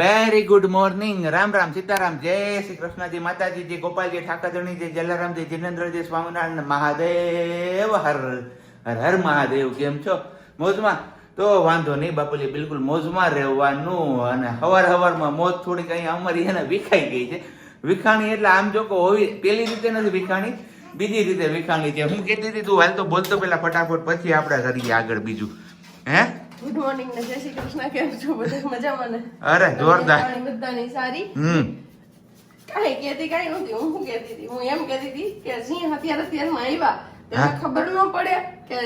Very good morning Ram Ram Sitaram. જય શ્રી કૃષ્ણજી માતાજી, જય ગોપાલજી, ઠાકરજણી, જય જલારામજી જીનેન્દ્રજી, સ્વામિનારાયણ, મહાદેવ. હર હર હર મહાદેવ. કેમ છો? મોજમાં? તો વાંધો નહીં બાપુલી બિલકુલ મોજમાં રહેવાનું અને હવાર હવારમાં મોજ થોડીક અહીંયા અમારી એને વિખાઈ ગઈ છે. વિખાણી એટલે આમ જો હોવી પેલી રીતે નથી વિખાણી, બીજી રીતે વિખાણી છે. હું કહેતી હતી, તું હાલ તો બોલતો પેલા ફટાફટ, પછી આપણે કરીએ આગળ બીજું. હે? ગુડ મોર્નિંગ ને જય શ્રી કૃષ્ણ કેમ છો બધા? મજામાં ને? અરે જોરદાર. બધાની સારી? હમ. કાઈ કેતી કાઈ નહોતી. હું શું કેતી હતી? હું એમ કેતી હતી કે સિંહ અત્યારે અત્યારમાં આવ્યા. એને ખબર ન પડે કે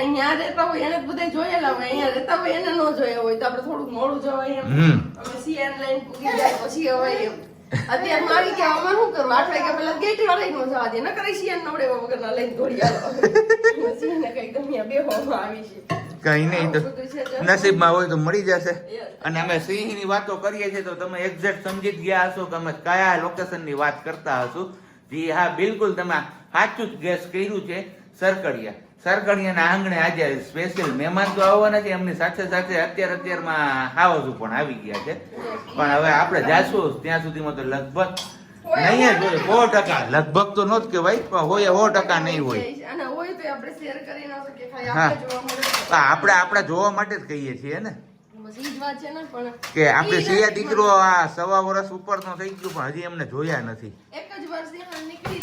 અહીંયા રહેતા હોય એને બધા જોયેલા હોય. અહીંયા રહેતા હોય એને ન જોયા હોય. તો આપણે થોડુંક મોડું જવાય એમ. અમે સિયાન લાઈન પૂગી જાય પછી હવે એમ. અત્યારે મારી કે આમાં શું કરવું? આઠ વાગ્યા પેલા ગેટ વાળા નો જવા દે. ન કરે સિયાન નવડે વગરના લઈને દોડી આવ્યો સિંહને કઈ ગમ્યા બેહવામાં આવી છે. કઈ નહીં તો નસીબમાં હોય તો મળી જશે. અને અમે સિંહની વાતો કરીએ છીએ તો તમે એક્ઝેક્ટ સમજી જ ગયા હશો કે અમે કયા લોકેશનની વાત કરતા હશું. જી હા બિલકુલ તમે સાચું જ ગેસ કર્યું છે સરકડિયા. સરકડિયાના આંગણે આજે સ્પેશિયલ મહેમાન તો આવવાના છે એમની સાથે સાથે અત્યારે અત્યારમાં હાવજુ પણ આવી ગયા છે. પણ હવે આપણે જાશું ત્યાં સુધીમાં તો લગભગ નહીં જ હોય. સો ટકા. લગભગ તો નો જ કહેવાય પણ હોય સો ટકા નહીં હોય. આપણે શેર કરી ન શકીએ ખાલી હા. આપણે જોવા. તો આપણે જોવા માટે જ કહીએ છીએ ને ને કે આપણે સિયા દીકરો આ સવા વર્ષ ઉપરનો થઈ ગયો પણ હજી એમને જોયા નથી એક જ વર્ષ નીકળી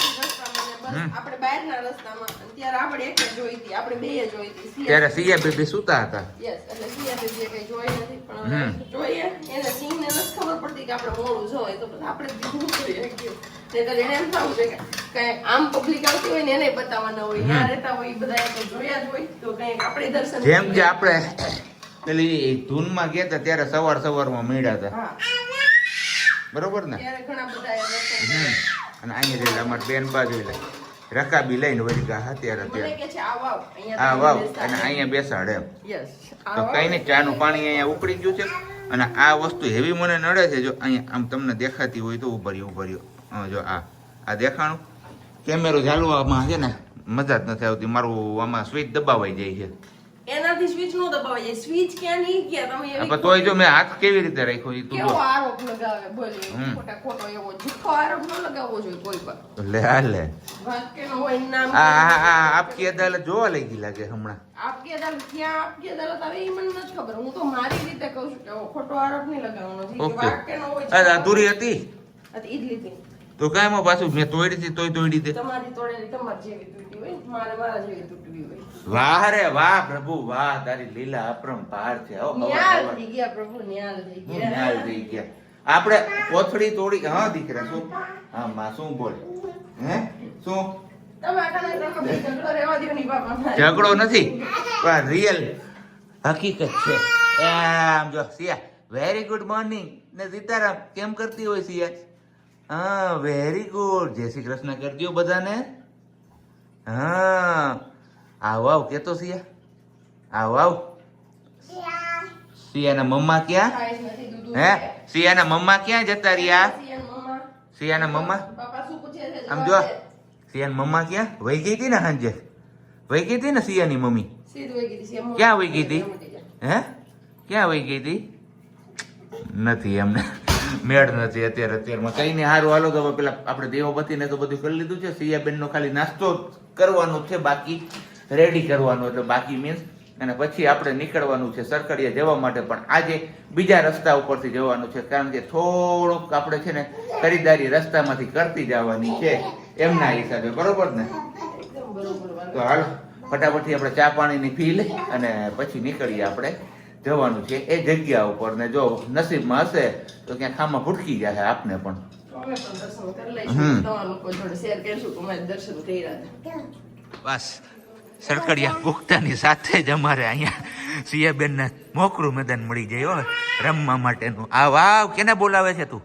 આપણે બહારના રસ્તામાં ત્યારે આપણે એક જ જોઈ હતી આપણે બે જોઈ હતી ત્યારે સિયા બેબી સુતા હતા. યસ એટલે સિયા બેબી કઈ જોઈ નથી પણ. જોઈએ. એને સિંહને નથી ખબર પડતી કે આપણે મોડું જોઈએ તો આપણે દીધું કરીએ કયો તો એને એમ થવું છે કે કઈ આમ પબ્લિક આવતી હોય ને એને બતાવવાના હોય ત્યાં રહેતા હોય બધા તો જોયા જ હોય તો કઈ આપણે દર્શન જેમ કે આપણે પેલી ધૂનમાં ગયા હતા ત્યારે સવાર સવારમાં મળ્યા હતા. બરોબર ને? ત્યારે ઘણા બધા અને અહીંયા રહેલા લે બેન બાજુ લે રકાબી લઈને વળી ગયા અત્યારે મને ત્યારે કે છે આવ આવ. હા વાવ અને અહીંયા બેસાડે એમ. તો કઈ નહીં ચાનું પાણી અહીંયા ઉકળી ગયું છે. અને આ વસ્તુ હેવી મને નડે છે. જો અહીંયા આમ તમને દેખાતી હોય તો ઉભર્યું ઉભર્યું હા જો આ આ દેખાણું. કેમેરો ચાલવામાં છે ને મજા જ નથી આવતી. મારું આમાં સ્વિચ દબાવાઈ જાય છે. એનાથી સ્વિચ નો દબાવાય સ્વિચ ક્યાં નહીં ગયા? તમે એવી તોય જો મેં હાથ કેવી રીતે રાખ્યો એ તું કેવો આરોપ લગાવે બોલે ખોટા ખોટો એવો જુઠ્ઠો આરોપ ન લગાવવો જોઈએ કોઈ પર લે આ લે. વાક્યનો હોય નામ આ આ આપકી અદાલત જોવા લાગી લાગે હમણાં. આપકી અદાલત ક્યાં આપકી અદાલત આવે એ મને નથી ખબર. હું તો મારી રીતે કહું છું કે ખોટો આરોપ નહીં લગાવવાનો. જે વાક્યનો હોય આ અધૂરી હતી? હતી ઈ જ લીધી. તો કાંઈમાં પાછું મેં તોડી હતી તોય તોડી દે. તમારી તોડેલી તમારી જેવી તૂટી હોય મારે મારા જેવી તૂટવી હોય. વાહ રે વાહ પ્રભુ વાહ તારી લીલા અપરંપાર છે. હો ન્યાલ થઈ ગયા પ્રભુ ન્યાલ થઈ ગયા. ન્યાલ થઈ ગયા. આપણે કોથળી તોડી હા દીકરા શું? હા માં શું બોલ? હે? શું? ઝઘડો નથી પણ રિયલ હકીકત છે. એમ જો સિયા વેરી ગુડ મોર્નિંગ ને સીતારામ કેમ કરતી હોય સિયા હા વેરી ગુડ જય શ્રી કૃષ્ણ કરજો બધાને. હા આવ આવ, કેતો સિયા આવ આવ. સિયાના મમ્મા ક્યાં? હે? સિયાના મમ્મા ક્યાં જતા રહ્યા? સિયન મમ્મા? આમ જો. સિયાની મમ્મા ક્યાં? વહી ગઈ હતી ને સાંજે? વહી ગઈ હતી ને સિયાની મમ્મી? ક્યાં વહી ગઈ હતી. હે? ક્યાં વહી ગઈ હતી? નથી એમને. મેળ નથી અત્યારે, અત્યારમાં. કઈ નહીં સારું હાલો તો પેલા આપણે દેવપતિને તો બધું કરી લીધું છે. સિયાબેનનો ખાલી નાસ્તો કરવાનો છે બાકી. રેડી કરવાનું એટલે બાકી મીન્સ અને પછી આપણે નીકળવાનું છે સરકડીએ જવા માટે પણ આજે બીજા રસ્તા ઉપરથી જવાનું છે કારણ કે થોડુંક આપણે છે ને ખરીદારી રસ્તામાંથી કરતી જવાની છે એમના હિસાબે બરોબર ને? તો હાલ ફટાફટથી આપણે ચા પાણીની પી લઈ અને પછી નીકળીએ આપણે જવાનું છે એ જગ્યા ઉપર ને જો નસીબમાં હશે તો ક્યાં ખામાં ભૂટકી જશે આપને પણ. બસ. સરકડિયા પુખ્તાની સાથે જ અમારે અહીંયા સિયાબેનને મોકરું મેદાન મળી જાય, હો, રમવા માટેનું. આ વાવ કેને બોલાવે છે તું?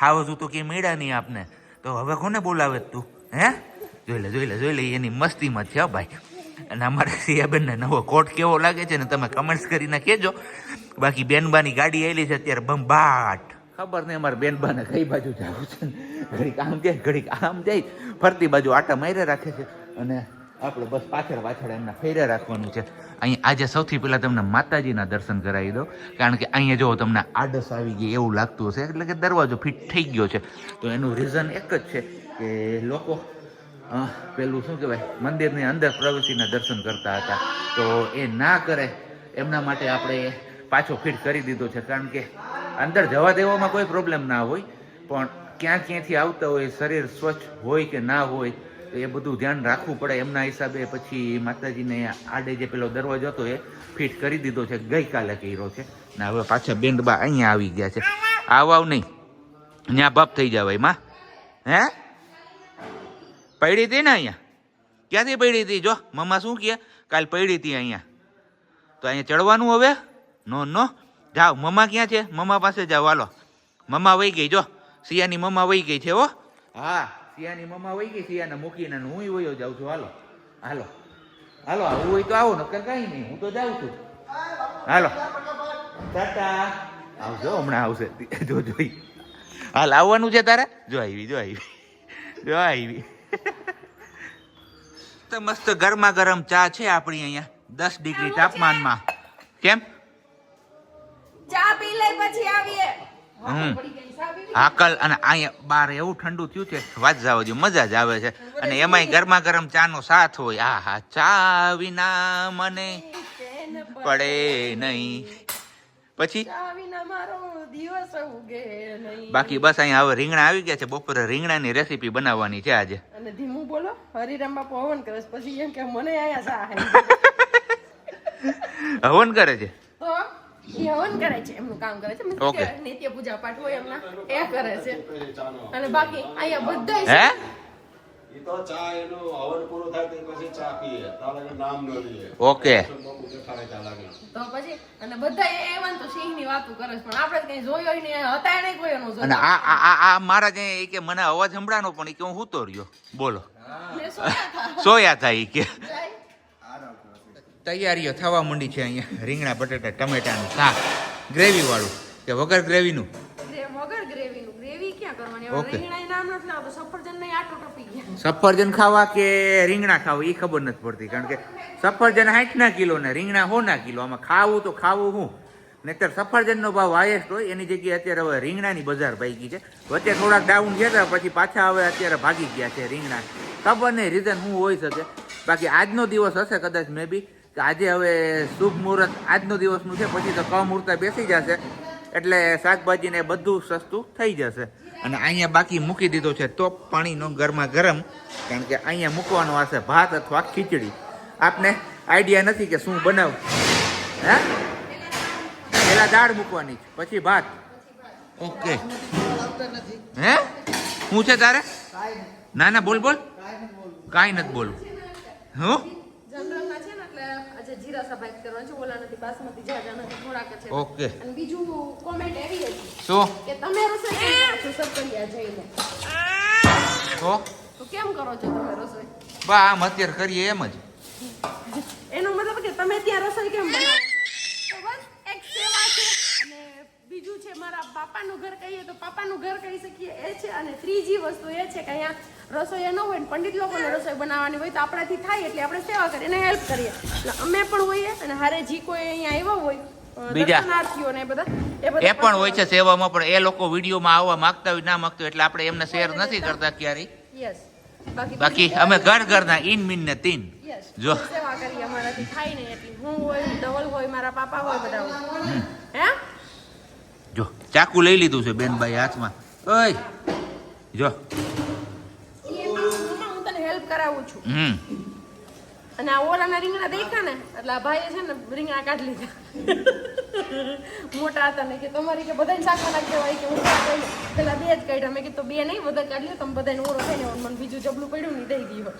હાવ તું તો કે મળ્યા નહીં આપને. તો હવે કોને બોલાવે તું, હે? જોઈ લે જોઈ લે જોઈ લે, એની મસ્તીમાં છે ભાઈ. અને અમારે સિયાબેનને નવો કોટ કેવો લાગે છે ને તમે કમેન્ટ્સ કરીને કહેજો. બાકી બેનબાની ગાડી આવેલી છે અત્યારે બંબાટ. ખબર નહીં અમારે બેનબાને કઈ બાજુ જવું છે ઘડીક આમ જાય, ઘડીક આમ જાય. ફરતી બાજુ આટા માર્યા રાખે છે. અને આપણે બસ પાછળ પાછળ એમના ફેરે રાખવાનું છે. અહીં આજે સૌથી પહેલાં તમને માતાજીના દર્શન કરાવી દો કારણ કે અહીંયા જો તમને આડસ આવી ગઈ એવું લાગતું હશે, એટલે કે દરવાજો ફિટ થઈ ગયો છે. તો એનું રીઝન એક જ છે કે લોકો પેલું શું કહેવાય, મંદિરની અંદર પ્રવૃત્તિના દર્શન કરતા હતા. તો એ ના કરે, એમના માટે આપણે પાછો ફિટ કરી દીધો છે. કારણ કે અંદર જવા દેવામાં કોઈ પ્રોબ્લેમ ના હોય, પણ ક્યાં ક્યાંથી આવતા હોય, શરીર સ્વચ્છ હોય કે ના હોય તો એ બધું ધ્યાન રાખવું પડે એમના હિસાબે પછી માતાજીને આડે જે પેલો દરવાજો હતો એ ફિટ કરી દીધો છે. ગઈકાલે કર્યો છે. ને હવે પાછા બેન્ડબા અહીંયા આવી ગયા છે. આવ આવ નહીં. ત્યાં બાપ થઈ જવાયમાં હે? પડી હતી ને અહીંયા? ક્યાંથી પડી હતી? જો, મમ્મા શું કહે? કાલ પડી હતી અહીંયા. તો અહીંયા ચડવાનું હવે? નો નો. જાઓ, મમ્મા ક્યાં છે? મમ્મા પાસે જાઓ. હાલો. મમ્મા વહી ગઈ. જો સિયાની મમ્મા વહી ગઈ છે હો. હા. સિયાની મમ્મા વહી ગઈ સિયાને મૂકીને હું વયો જાઉં છું. હાલો હાલો હાલો આવું હોય તો આવો નકર કઈ નહીં હું તો જાઉં છું. હાલો. ટાટા. આવજો હમણાં આવશે. જો જોઈ. હાલ આવવાનું છે તારે? જો આવી જો આવી. જો આવી. મસ્ત મસ્ત ગરમા ગરમ ચા છે આપણી અહીંયા દસ ડિગ્રી તાપમાનમાં. કેમ? ચા પી લઈ પછી આવીએ. ચા? હાકલ અને અહીંયા બહાર એવું ઠંડુ થયું છે વાત જવા જો મજા જ આવે છે. અને એમાંય ગરમા ગરમ ચાનો સાથ હોય. આ હા ચા વિના મને પડે નહીં. પછી? ચા બાકી બસ અહીંયા હવે રીંગણા આવી ગયા છે. બપોરે રીંગણાની રેસીપી બનાવવાની છે આજે. અને ધીમું બોલો. હરિરામ બાપુ હવન કરે પછી એમ કે મને આયા સા હવન કરે છે? તો હવન કરે છે એમનું કામ કરે છે. નિત્ય પૂજા પાઠ હોય એમના એ કરે છે. અને બાકી અહીંયા બધા હે? એ તો ચા એનો હવન પૂરો થાય તે પછી ચા પીએ. તારે નામ ન લઈએ. ઓકે. તો પછી અને બધા એવન તો સિંહની વાતો કરે છે પણ આપણે કઈ જોયો નહીં હતા એને કોઈ એનો અને આ આ આ મારા જે કે મને અવાજ સંભળાનો પણ એ કે હું હૂતો રહ્યો. બોલો. સોયા થાય ઈ કે. તૈયારીઓ થવા માંડી છે અહીંયા. રીંગણા બટાટા ટમેટાનું શાક. ગ્રેવી વાળું કે વગર ગ્રેવીનું? સફરજન ખાવા કે રીંગણા ખાવા? એ ખબર નથી પડતી કારણ કે સફરજન સાઠ ના કિલો ને રીંગણા હો ના કિલો. આમાં ખાવું તો ખાવું શું નહીતર સફરજનનો ભાવ હાયેસ્ટ હોય એની જગ્યાએ અત્યારે હવે રીંગણાની બજાર ભાગી છે. વચ્ચે થોડાક ડાઉન ગયા હતા પછી પાછા હવે અત્યારે ભાગી ગયા છે રીંગણા. ખબર નહીં રીઝન શું હોઈ શકે. બાકી આજનો દિવસ હશે કદાચ મે બી કે આજે હવે શુભ મુહૂર્ત આજનો દિવસનું છે પછી તો કમુહૂર્ત બેસી જશે. એટલે શાકભાજી ને બધું સસ્તું થઈ જશે. અને અહીંયા બાકી મૂકી દીધો છે તો પાણીનો ગરમા ગરમ કારણ કે અહીંયા મૂકવાનો હશે ભાત અથવા ખીચડી. આપને આઈડિયા નથી કે શું બનાવ. હે? પેલા દાળ મૂકવાની છે પછી ભાત. ઓકે. હે? શું છે તારે? ના ના બોલ બોલ. કાંઈ નથી બોલવું. હું? જનરલમાં છે ને એટલે આજે જીરા સફાઈ કરવાનું છે ઓલા નથી બાસમતી જાજા નથી થોડાક છે. ઓકે. અને બીજું કોમેન્ટ એવી હતી શું? કે તમે રસોઈ કેમ કરો છો સરકરિયા જઈને? તો તો કેમ કરો છો તમે રસોઈ? બા આમ અત્યારે કરીએ એમ જ. એનો મતલબ કે તમે ત્યાં રસોઈ કેમ બનાવો છો તો બસ એક સેવા છે અને બીજું છે મારા પાપાનું ઘર કહીએ તો પાપાનું ઘર કહી શકીએ. એ છે અને ત્રીજી વસ્તુ એ છે કે અહીંયા રસોઈ ન હોય ને પંડિત લોકોને રસોઈ બનાવવાની હોય તો આપણાથી થાય એટલે આપણે સેવા કરીએ એને હેલ્પ કરીએ. એટલે અમે પણ હોઈએ અને હારે જી કોઈ અહીંયા આવ્યા હોય બીજા. એ પણ હોય છે સેવામાં પણ એ લોકો વિડીયોમાં આવવા માંગતા હોય ના માંગતા એટલે આપણે એમને શેર નથી કરતા ક્યારેય. બાકી બાકી અમે ઘર ઘરના ઇન મીન ને તીન. જો. સેવા કરીએ અમારાથી થાય નહીં એટલી હું હોય ડબલ હોય મારા પાપા હોય બધા હે? ચાકુ લઈ લીધું છે બેનભાઈ હાથમાં. ઓય જો. હું હું તને હેલ્પ કરાવું છું. હમ. અને આ ઓલાના રીંગણા દેખ્યા ને એટલે આ ભાઈએ છે ને રીંગણા કાઢી લીધા. મોટા હતા ને કે તમારી કે બધાને શાકમાં નાખી દેવાય કે હું શાક પેલા બે જ કાઢ્યા મેં કીધું બે નહીં બધા કાઢી લો તમે બધાને ઓળો થાય ને મને બીજું જબલું પડ્યું ને દઈ દીધો.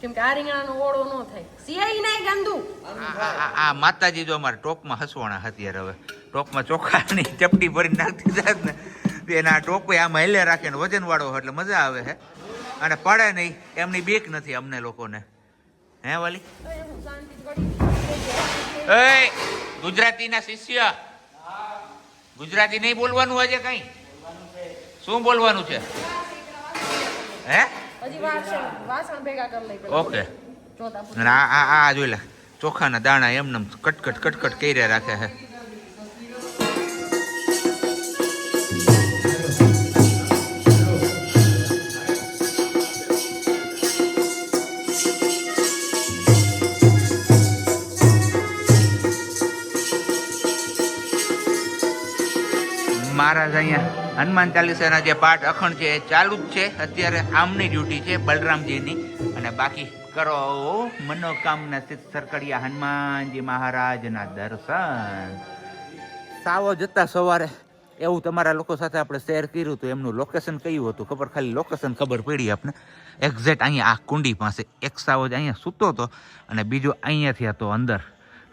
કેમ કે આ રીંગણાનો ઓળો ન થાય. સિયાઈ નહીં ગાંધુ આ- આ- આ- આ માતાજી જો અમારે ટોપમાં હસવાના અત્યારે હવે. ટોપમાં ચોખાની ચપટી ભરીને નાખતી જાય ને. એના ટોપે આમાં હેલે રાખે ને વજન વાળો એટલે મજા આવે છે અને પડે નહીં એમની બીક નથી અમને લોકોને. હે વાલી? એ હું ગુજરાતીના શિષ્ય. ગુજરાતી નહીં બોલવાનું આજે કઈ? શું બોલવાનું છે? હે. ઓકે. આ આ જોઈ લે. ચોખાના દાણા એમને કટકટ કટકટ કર્યા રાખે છે હનુમાન ચાલીસાના જે પાઠ અખંડ છે એ ચાલુ જ છે. અત્યારે આમની ડ્યુટી છે બલરામજીની. અને બાકી કરો મનોકામના સ્થિત સરકડિયા હનુમાનજી મહારાજના દર્શન. સાવો જતા સવારે એવું તમારા લોકો સાથે આપણે શેર કર્યું હતું. એમનું લોકેશન કયું હતું? ખબર, ખાલી લોકેશન ખબર પડી આપણે એક્ઝેક્ટ અહીંયા આ કુંડી પાસે. એક સાવજ અહીંયા સૂતો હતો અને બીજો અહીંયાથી હતો અંદર.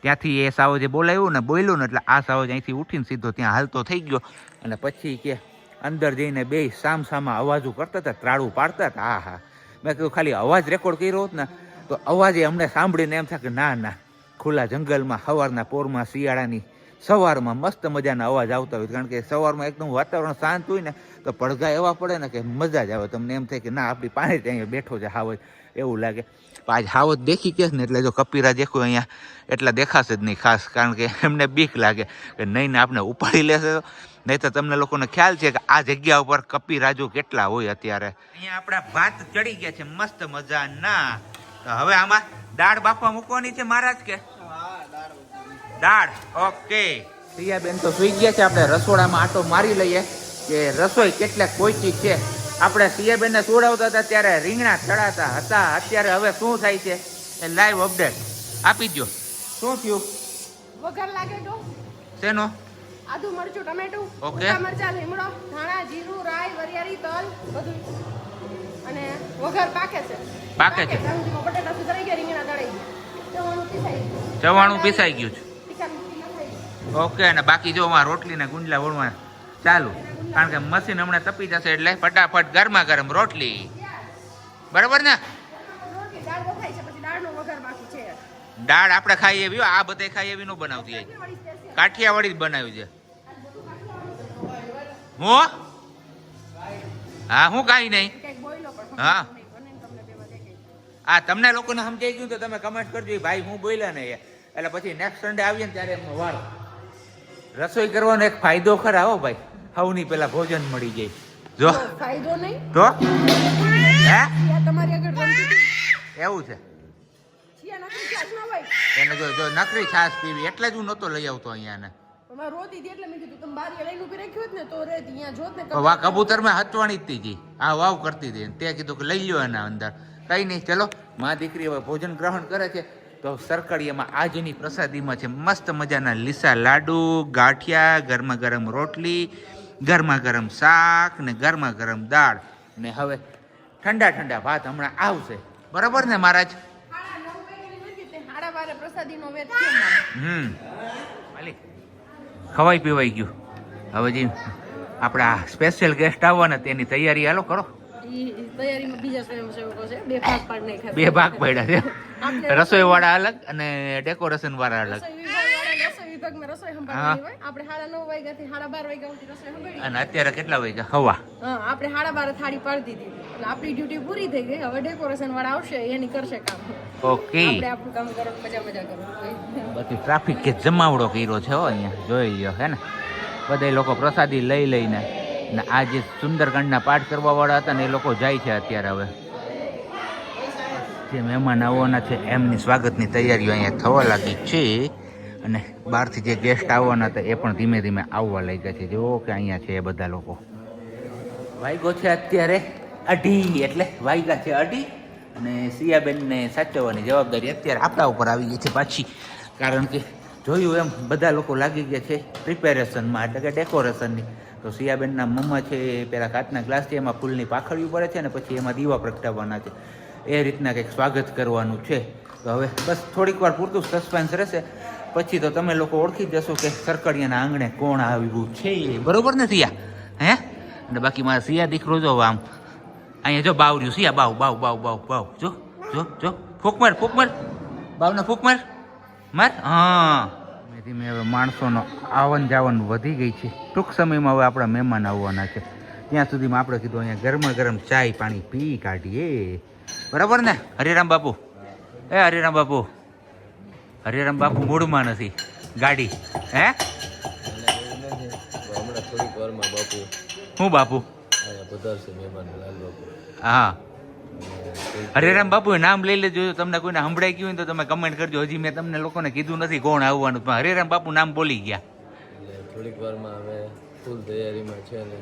ત્યાંથી એ સાવો જે બોલાવ્યું ને બોલ્યું ને એટલે આ સાવજ અહીંથી ઉઠીને સીધો ત્યાં હાલતો થઈ ગયો. અને પછી કે અંદર જઈને બે સામ સામા અવાજો કરતા હતા, ત્રાળું પાડતા હતા. હા હા મેં કીધું, ખાલી અવાજ રેકોર્ડ કર્યો હોત ને, તો અવાજે અમને સાંભળીને એમ થાય કે, ના ના, ખુલ્લા જંગલમાં, સવારના પોરમાં શિયાળાની સવારમાં મસ્ત મજાના અવાજ આવતા હોય. કારણ કે સવારમાં એકદમ વાતાવરણ શાંત હોય ને, તો પડઘા એવા પડે ને કે મજા જ આવે. તમને એમ થાય કે, ના, આપણી પાસે જ અહીંયા બેઠો છે હાવજ એવું લાગે. આજ હાવજ દેખી કે ને, એટલે જો કપીરા દેખું અહીંયા એટલા દેખાશે જ નહીં ખાસ, કારણ કે એમને બીક લાગે કે, નહીં, ને આપણે ઉપાડી લેશે તો નહીં તો તમને લોકોને ખ્યાલ છે કે આ જગ્યા ઉપર કપી રાજુ કેટલા હોય અત્યારે. અહીંયા આપણા ભાત ચડી ગયા છે મસ્ત મજાના. તો હવે આમાં દાળ બાફવા મૂકવાની છે મહારાજ કે? દાળ ઓકે. પ્રિયાબેન તો સુઈ ગયા છે આપણે રસોડામાં આટો મારી લઈએ. કે રસોઈ કેટલે પહોંચી છે? આપણે સિયાબેનને સોડાવતા હતા ત્યારે રીંગણા ચડાતા હતા. અત્યારે હવે શું થાય છે? એ લાઈવ અપડેટ આપી દો શું થયું? વગર લાગે તો? શેનો? આદુ મરચું ટમેટું ઓકે. મરચા લીમડો ધાણા જીરું રાઈ વરિયાળી તલ બધું અને વઘાર પાકે છે પાકે છે. બટાટા સુધારી ગયા રીંગણા દળાઈ ચવાણું પીસાઈ ગયું. ચવાણું પીસાઈ ગયું છે. ઓકે અને બાકી જો રોટલી ને ગુંડલા વળવા ચાલુ કારણ કે મશીન હમણાં તપી જશે એટલે ફટાફટ ગરમા ગરમ રોટલી બરાબર ને દાળ આપણે ખાઈએ એવી આ બધે ખાઈએ એવી નો બનાવતી. કાઠિયાવાડી જ બનાવ્યું છે. હું? હા હું કાંઈ નહીં. હા. હા. નહીં, તમને. આ લોકોને સમજાઈ ગયું તો તમે કમેન્ટ કરજો. "એ ભાઈ હું બોલ્યા ને એ." એટલે પછી નેક્સ્ટ સન્ડે આવીએ ને ત્યારે એમનો વારો. રસોઈ કરવાનો એક ફાયદો ખરા હો ભાઈ. હવની પેલા ભોજન મળી જાય. જો. ફાયદો નહીં? તો હે? તમારી આગળ એવું છે. એને જો જો નકરી છાશ પીવી એટલે જ હું નહોતો લઈ આવતો અહીંયા ને તો વાહ કબૂતર મેં હચવાણી જ હતી આ વાવ કરતી હતી તે કીધું કે લઈ લ્યો એના અંદર. કઈ નહીં ચલો મા દીકરી હવે ભોજન ગ્રહણ કરે છે તો સરકડીયામાં આજની પ્રસાદીમાં છે મસ્ત મજાના લીસા લાડુ ગાંઠિયા ગરમા ગરમ રોટલી ગરમા ગરમ શાક ને ગરમા ગરમ દાળ. ને હવે ઠંડા ઠંડા ભાત હમણાં આવશે. બરાબર ને મહારાજ હાડા નવ વાગ્યાની નથી બારે પ્રસાદીનો કેમ હમ. માલિક ખવાઈ પીવાઈ ગયું. હવે જે આપણા સ્પેશિયલ ગેસ્ટ આવવાના તેની તૈયારી હાલો કરો. બે ભાગ પડ્યા છે. રસોઈ વાળા અલગ અને ડેકોરેશન વાળા અલગ. વિભાગમાં રસોઈ સંભાળવાની હોય. આપણે સાડા નવ વાગ્યાથી સાડા બાર વાગ્યા સુધી રસોઈ સંભાળી અને અત્યારે કેટલા વાગ્યા? હવા. હા આપણે સાડા બાર થાળી પાડી દીધી. એટલે આપણી ડ્યુટી પૂરી થઈ ગઈ. હવે ડેકોરેશન વાળા આવશે એની કરશે કામ. ઓકે. આપણે આપણું કામ કરો મજા મજા કરો બધી ટ્રાફિક કે જમાવડો કર્યો છે હો અહીંયા. જોઈ લ્યો હે ને? બધા લોકો પ્રસાદી લઈ લઈને. ને આ જે સુંદરકાંડના પાઠ કરવા વાળા હતા ને એ લોકો જાય છે અત્યારે હવે. જે મહેમાન આવવાના છે એમની સ્વાગતની તૈયારીઓ અહીંયા થવા લાગી છે. અને બહારથી જે ગેસ્ટ આવવાના હતા એ પણ ધીમે ધીમે આવવા લાગ્યા છે. જો કે અહીંયા છે એ બધા લોકો. વાગ્યો છે અત્યારે અઢી એટલે વાગ્યા છે અઢી અને સિયાબેનને સાચવવાની જવાબદારી અત્યારે આપણા ઉપર આવી ગઈ છે પાછી. કારણ કે જોયું એમ બધા લોકો લાગી ગયા છે પ્રિપેરેશનમાં એટલે કે ડેકોરેશનની તો સિયાબેનના મમ્મા છે એ પેલા કાચના ગ્લાસ છે, એમાં ફૂલની પાખડીઓ પડે છે અને પછી એમાં દીવા પ્રગટાવવાના છે. એ રીતના કંઈક સ્વાગત કરવાનું છે. તો હવે બસ થોડીક વાર પૂરતું સસ્પેન્સ રહેશે. પછી તો તમે લોકો ઓળખી જશો કે સરકડિયાના આંગણે કોણ આવ્યું છે બરોબર ને સિયા? હે? અને બાકી મારા સિયા દીકરો જો આમ, અહીંયા જો બાવર્યું, સિયા, બાવ બાવ બાવ બાવ બાવ. જો જો જો. ફૂક માર ફૂક માર. બાવને ફૂક માર. માર? હા. ધીમે ધીમે હવે માણસોનો આવન જાવન વધી ગઈ છે. ટૂંક સમયમાં હવે આપણા મહેમાન આવવાના છે. ત્યાં સુધીમાં આપણે કીધું અહીંયા ગરમ ગરમ ચાય પાણી પી કાઢીએ. બરાબર ને? હરિરામ બાપુ. એ હરિરામ બાપુ. હરિરામ બાપુ મૂળમાં નથી. ગાડી. હે? હું બાપુ? હા. હરિરામ બાપુ નામ લઈ લેજો તમને કોઈને સંભળાઈ ગયું હોય તો તમે કમેન્ટ કરજો. હજી મેં તમને લોકોને કીધું નથી કોણ આવવાનું, પણ હરિરામ બાપુ નામ બોલી ગયા. થોડીક વારમાં હવે ફૂલ તૈયારીમાં છે ને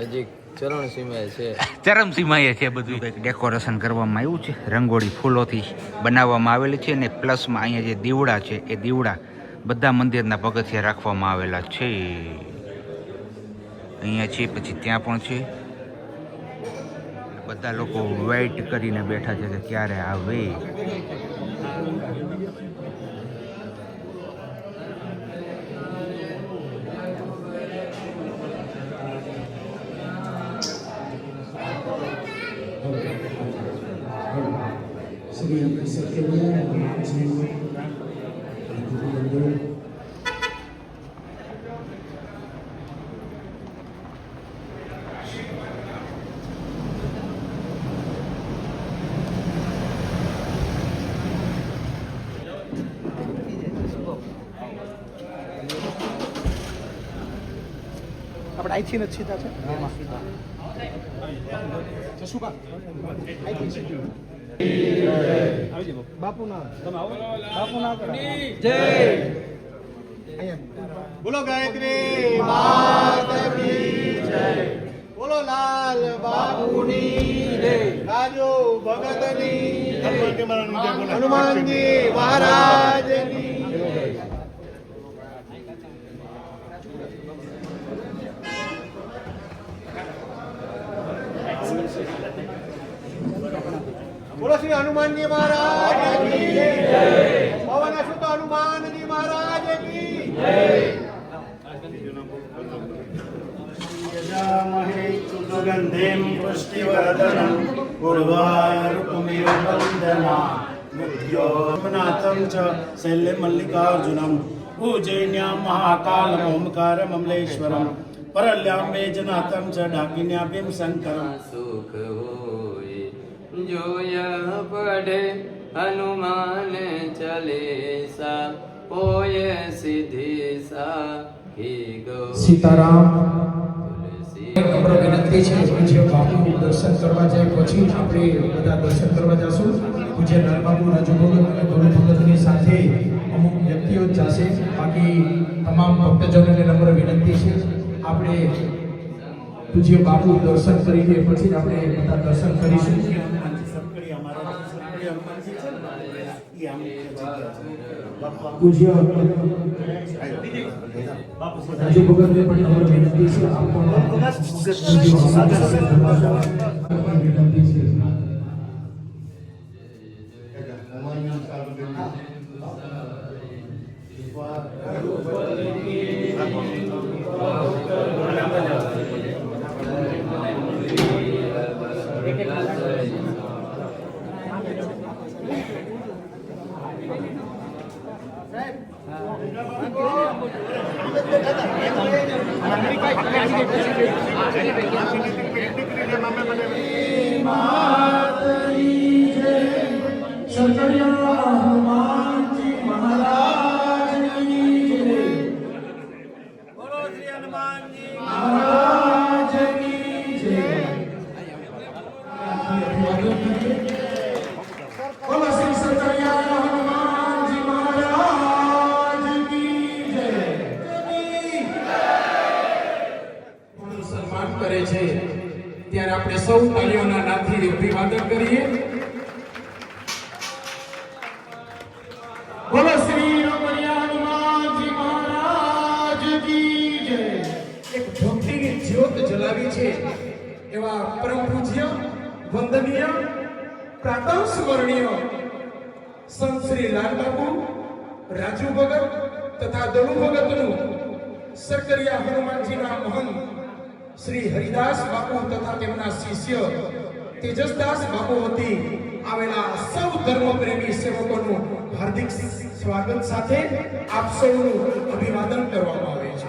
નજીક ચરણ સીમાએ છે. ચરમસીમાએ છે બધું કંઈક ડેકોરેશન કરવામાં આવ્યું છે. રંગોળી ફૂલોથી બનાવવામાં આવેલી છે અને પ્લસમાં અહીંયા જે દીવડા છે, એ દીવડા બધા મંદિરના પગથિયા રાખવામાં આવેલા છે. અહીંયા છે, પછી ત્યાં પણ છે. બધા લોકો વેઇટ કરીને બેઠા છે કે ક્યારે આવે. આપણે અહીંથી નથી સીધા છે? જશું કા અહીંથી સીધું. બાપુના તમે આવો. બાપુના જય. અહીંયા. બોલો ગાયત્રી માતા કી જય. બોલો લાલ બાપુની જય. રાજો ભગતની હનુમાનજી મહારાજની તુલસી હનુમાનજી મહારાજ પવન સુત હનુમાનજી મહારાજ સુગંધિમ પુષ્ટિવર્ધનમ ગુર્વારૂપમિવ વંદના મુદ્યોનાથમ ચ શૈલ્ય મલ્લિકાર્જુનમ ઉજ્જૈન્યા મહાકાલમ ઓમકારમ અમલેશ્વરમ પરલ્યામ મેજનાથમ ચ ડાકિન્યાભિમ શંકરમ સુખ જોયા પડે હનુમાન ચલેસા ઓય સિદ્ધિ સાખી ગૌ સીતારામ નમ્ર વિનંતી છે પૂજ્ય બાપુ દર્શન કરવા જાય પછી આપણે બધા દર્શન કરવા જશું. પૂજ્ય નાનબાબુ રાજુ ભગત અને ગુરુ ભગતની સાથે અમુક વ્યક્તિઓ જશે. બાકી તમામ ભક્તજનોને નમ્ર વિનંતી છે. આપણે પૂજ્ય બાપુ દર્શન કરી દે પછી આપણે બધા દર્શન કરીશું સબકડી અમારા સબકડી હનુમાનજી છે ને એ આમ જગ્યા છે બાપા પૂજ્ય રાજુ ભગતને પણ નમ્ર વિનંતી છે આપ પણ પૂજ્ય બાપુ દર્શન કરવા જાઓ. વિનંતી છે Thank you. શ્રી રાજુ ભગત તથા દલુ ભગતનું સરકરિયા હનુમાનજીના મહંત શ્રી હરિદાસ બાપુ તથા તેમના શિષ્ય તેજસદાસ બાપુ વતી આવેલા સૌ ધર્મપ્રેમી સેવકોનું હાર્દિક સ્વાગત સાથે આપ સૌનું અભિવાદન કરવામાં આવે છે.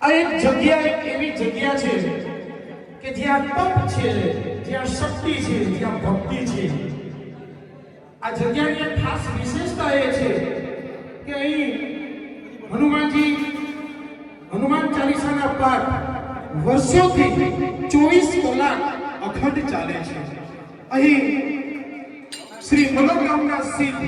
આ એક જગ્યા, એક એવી જગ્યા છે કે જ્યાં તપ છે, જ્યાં શક્તિ છે, ત્યાં ભક્તિ છે. આ જગ્યાની એક ખાસ વિશેષતા એ છે કે અહીં હનુમાનજી હનુમાન ચાલીસાના પાઠ વર્ષોથી ચોવીસ કલાક અખંડ ચાલે છે. અહીં શ્રી મનોકામના સિંહ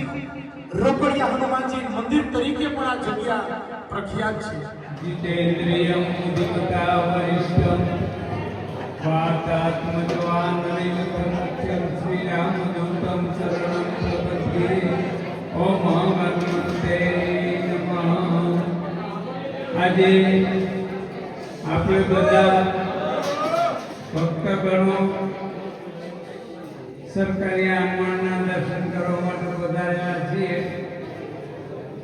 રબડિયા હનુમાનજી મંદિર તરીકે પણ આ જગ્યા પ્રખ્યાત છે. જીતેન્દ્રિયમ ભક્તા વરિષ્ઠ वरिष्ठं वातात्मजवाननिमित्तमुख्यं श्रीरामदूतं शरणं प्रपद्ये ॐ હનુમંતે નમઃ આજે આપણે બધા ભક્તગણો સરકારી આંગણના દર્શન કરવા માટે વધારેલા છીએ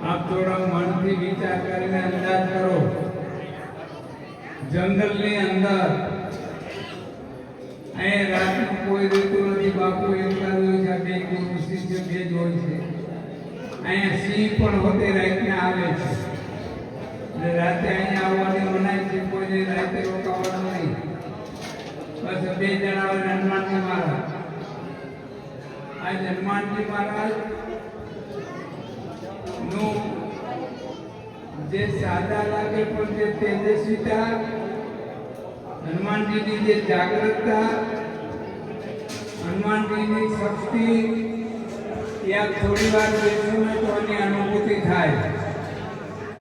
આપ થોડા મનથી વિચાર કરીને અંદાજ કરો જંગલની અંદર અહીં રાતનું કોઈ રહેતું નથી, બાપુ એકલા જ હોય છે બે ગુરુ શિષ્ય બે જ હોય છે. અહીંયા સિંહ પણ હોતે રાતને આવે છે. એટલે રાતે અહીંયા આવવાની મનાય છે, કોઈને રાતે રોકાવાનું નહીં. બસ બે જણા હોય હનુમાનજી મહારાજ. આજે હનુમાનજી મહારાજનું જે સાદા લાગે પણ જે તેજસ્વીતા હનુમાનજીની જે જાગૃતતા હનુમાનજીની શક્તિ ત્યાં થોડી વાર બેસીને તો એની અનુભૂતિ થાય